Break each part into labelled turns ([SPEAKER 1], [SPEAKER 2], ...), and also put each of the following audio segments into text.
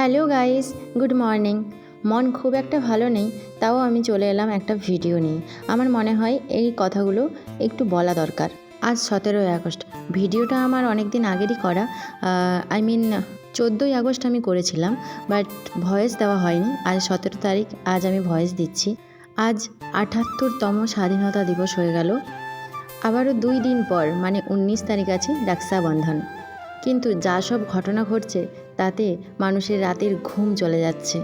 [SPEAKER 1] Hello guys, good morning. মন খুব একটা ভালো নেই, তাও আমি চলে এলাম একটা ভিডিও নিয়ে। আমার মনে হয় এই কথাগুলো একটু বলা দরকার। আজ সতেরোই আগস্ট। ভিডিওটা আমার অনেক দিন আগেরই করা। আই মিন চোদ্দোই আগস্ট আমি করেছিলাম বাট ভয়েস দেওয়া হয়নি। আজ সতেরো তারিখ, আজ আমি ভয়েস দিচ্ছি। আজ আটাত্তরতম স্বাধীনতা দিবস হয়ে গেল। আবারও দুই দিন পর মানে উনিশ তারিখ আছে রক্ষাবন্ধন কিন্তু যা সব ঘটনা ঘটছে তাতে মানুষের রাতের ঘুম চলে যাচ্ছে।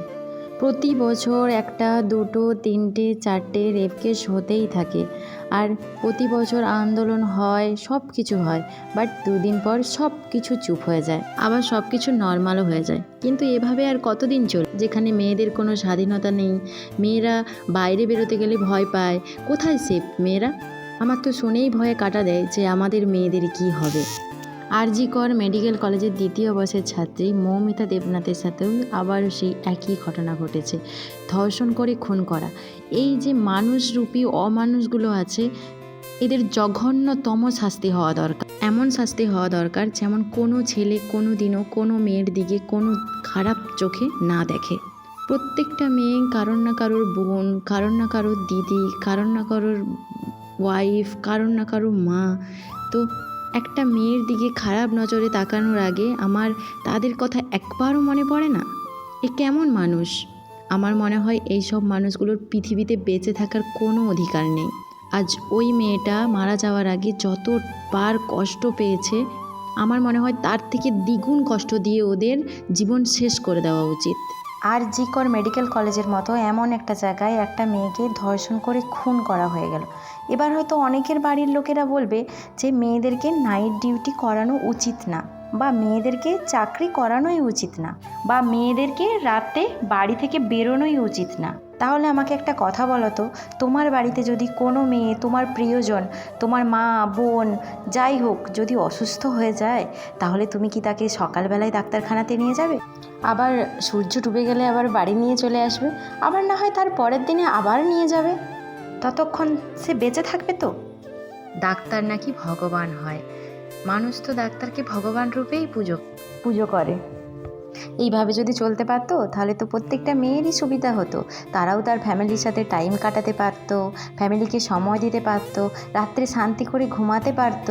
[SPEAKER 1] প্রতি বছর একটা, দুটো, তিনটে, চারটে রেপকেস হতেই থাকে। আর প্রতি বছর আন্দোলন হয় সব কিছু হয়, বাট দুদিন পর সব কিছু চুপ হয়ে যায়। আবার সব কিছু নর্মালও হয়ে যায়। কিন্তু এভাবে আর কতদিন চল? যেখানে মেয়েদের কোনো স্বাধীনতা নেই, মেয়েরা বাইরে বেরোতে গেলে ভয় পায়, কোথায় সেফ মেয়েরা? আমার তো শুনেই ভয়ে কাটা দেয় যে আমাদের মেয়েদের কি হবে। আরজি কর মেডিকেল কলেজের দ্বিতীয় বর্ষের ছাত্রী মৌমিতা দেবনাথের সাথেও আবার সেই একই ঘটনা ঘটেছে। ধর্ষণ করে খুন করা। এই যে মানুষরূপী অমানুষগুলো আছে, এদের জঘন্যতম শাস্তি হওয়া দরকার। এমন শাস্তি হওয়া দরকার যেমন কোনো ছেলে কোনো দিনও কোনো মেয়ের দিকে কোনো খারাপ চোখে না দেখে। প্রত্যেকটা মেয়ে কারোর না কারোর বোন, কারোর না কারোর দিদি, কারোর না কারোর ওয়াইফ কারোর না কারোর মা। তো একটা মেয়ের দিকে খারাপ নজরে তাকানোর আগে আমার তাদের কথা একবারও মনে পড়ে না। এ কেমন মানুষ? আমার মনে হয় এই সব মানুষগুলোর পৃথিবীতে বেঁচে থাকার কোনো অধিকার নেই। আজ ওই মেয়েটা মারা যাওয়ার আগে যতবার কষ্ট পেয়েছে, আমার মনে হয় তার থেকে দ্বিগুণ কষ্ট দিয়ে ওদের জীবন শেষ করে দেওয়া উচিত।
[SPEAKER 2] আর জিকর মেডিকেল কলেজের মতো এমন একটা জায়গায় একটা মেয়েকে ধর্ষণ করে খুন করা হয়ে গেল। এবার হয়তো অনেকের বাড়ির লোকেরা বলবে যে মেয়েদেরকে নাইট ডিউটি করানো উচিত না। বা মেয়েদেরকে চাকরি করানোই উচিত না বা মেয়েদেরকে রাতে বাড়ি থেকে বেরোনোই উচিত না। তাহলে আমাকে একটা কথা বলো তো, তোমার বাড়িতে যদি কোনো মেয়ে, তোমার প্রিয়জন, তোমার মা, বোন যাই হোক যদি অসুস্থ হয়ে যায়, তাহলে তুমি কি তাকে সকালবেলায় ডাক্তারখানাতে নিয়ে যাবে? আবার সূর্য ডুবে গেলে আবার বাড়ি নিয়ে চলে আসবে, আবার না হয় তার পরের দিনে আবার নিয়ে যাবে। ততক্ষণ সে বেঁচে থাকবে তো?
[SPEAKER 1] ডাক্তার নাকি ভগবান হয়। মানুষ তো ডাক্তারকে ভগবান রূপেই পুজো
[SPEAKER 2] পুজো করে। এইভাবে যদি চলতে পারতো তাহলে তো প্রত্যেকটা মেয়েরই সুবিধা হতো। তারাও তার ফ্যামিলির সাথে টাইম কাটাতে পারত ফ্যামিলিকে সময় দিতে পারত রাত্রে শান্তি করে ঘুমাতে পারত।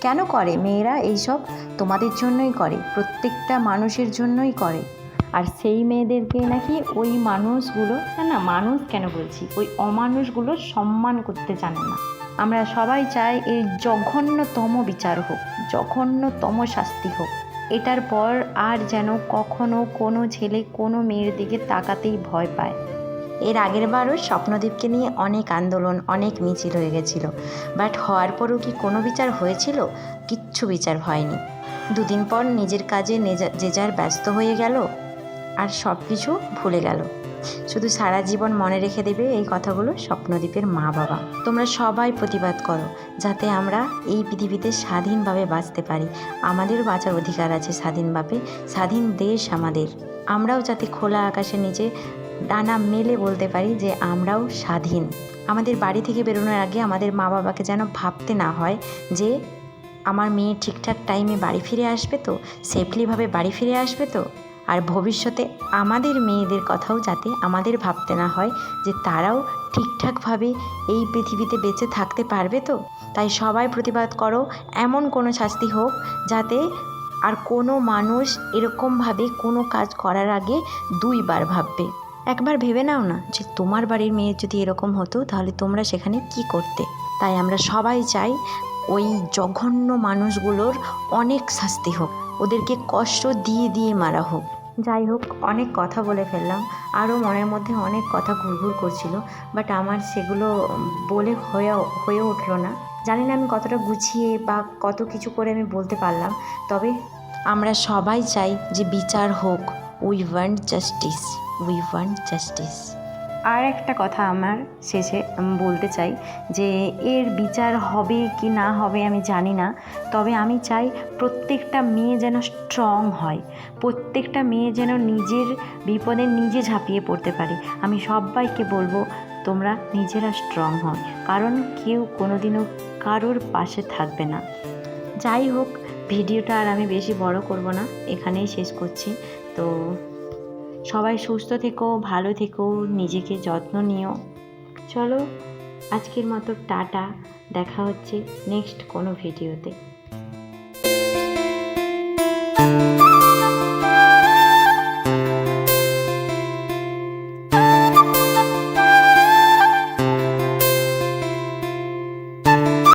[SPEAKER 2] কেন করে? মেয়েরা এইসব তোমাদের জন্যই করে প্রত্যেকটা মানুষের জন্যই করে। আর সেই মেয়েদেরকে নাকি ওই মানুষগুলো, না না, মানুষ কেন বলছি? ওই অমানুষগুলো সম্মান করতে জানে না। আমরা সবাই চাই এই জঘন্যতম বিচার হোক, জঘন্যতম শাস্তি হোক। এটার পর আর যেন কখনো কোনো ছেলে কোনো মেয়ের দিকে তাকাতেই ভয় পায়। এর আগের বারও স্বপ্নদীপকে নিয়ে অনেক আন্দোলন, অনেক মিছিল হয়ে গেছিল। বাট হওয়ার পরও কি কোনো বিচার হয়েছিল? কিচ্ছু বিচার হয়নি। দুদিন পর নিজের কাজে যে যার ব্যস্ত হয়ে গেল আর সব কিছু ভুলে গেল। শুধু সারা জীবন মনে রেখে দেবে এই কথাগুলো স্বপ্নদ্বীপের মা বাবা। তোমরা সবাই প্রতিবাদ করো, যাতে আমরা এই পৃথিবীতে স্বাধীনভাবে বাঁচতে পারি। আমাদেরও বাঁচার অধিকার আছে স্বাধীনভাবে স্বাধীন দেশ আমাদের। আমরাও যাতে খোলা আকাশের নিচে ডানা মেলে বলতে পারি যে আমরাও স্বাধীন। আমাদের বাড়ি থেকে বেরোনোর আগে আমাদের মা বাবাকে যেন ভাবতে না হয় যে আমার মেয়ে ঠিকঠাক টাইমে বাড়ি ফিরে আসবে তো? সেফলিভাবে বাড়ি ফিরে আসবে তো? আর ভবিষ্যতে আমাদের মেয়েদের কথাও যাতে আমাদের ভাবতে না হয় যে তারাও ঠিকঠাকভাবে এই পৃথিবীতে বেঁচে থাকতে পারবে তো? তাই সবাই প্রতিবাদ করো, এমন কোনো শাস্তি হোক যাতে আর কোনো মানুষ এরকমভাবে কোনো কাজ করার আগে দুইবার ভাববে। একবার ভেবে নাও না যে তোমার বাড়ির মেয়ের যদি এরকম হতো তাহলে তোমরা সেখানে কি করতে? তাই আমরা সবাই চাই ওই জঘন্য মানুষগুলোর অনেক শাস্তি হোক। ওদেরকে কষ্ট দিয়ে দিয়ে মারা হোক। যাই হোক, অনেক কথা বলে ফেললাম। আরও মনের মধ্যে অনেক কথা ঘুরঘুর করছিল বাট আমার সেগুলো বলে হয়ে হয়ে উঠল না। জানি না আমি কতটা গুছিয়ে বা কত কিছু করে আমি বলতে পারলাম, তবে আমরা সবাই চাই যে বিচার হোক। We want justice we want justice আর একটা কথা আমার শেষে বলতে চাই যে এর বিচার হবে কি না হবে আমি জানি না। তবে আমি চাই প্রত্যেকটা মেয়ে যেন স্ট্রং হয়, প্রত্যেকটা মেয়ে যেন নিজের বিপদে নিজে ঝাঁপিয়ে পড়তে পারে। আমি সবাইকে বলব, তোমরা নিজেরা স্ট্রং হও, কারণ কেউ কোনোদিনও কারোর পাশে থাকবে না। যাই হোক, ভিডিওটা আর আমি বেশি বড় করব না, এখানেই শেষ করছি। তো সবাই সুস্থ থেকো, ভালো থেকো, নিজেকে যত্ন নিও। চলো আজকের মতো টাটা, দেখা হচ্ছে নেক্সট কোনো ভিডিওতে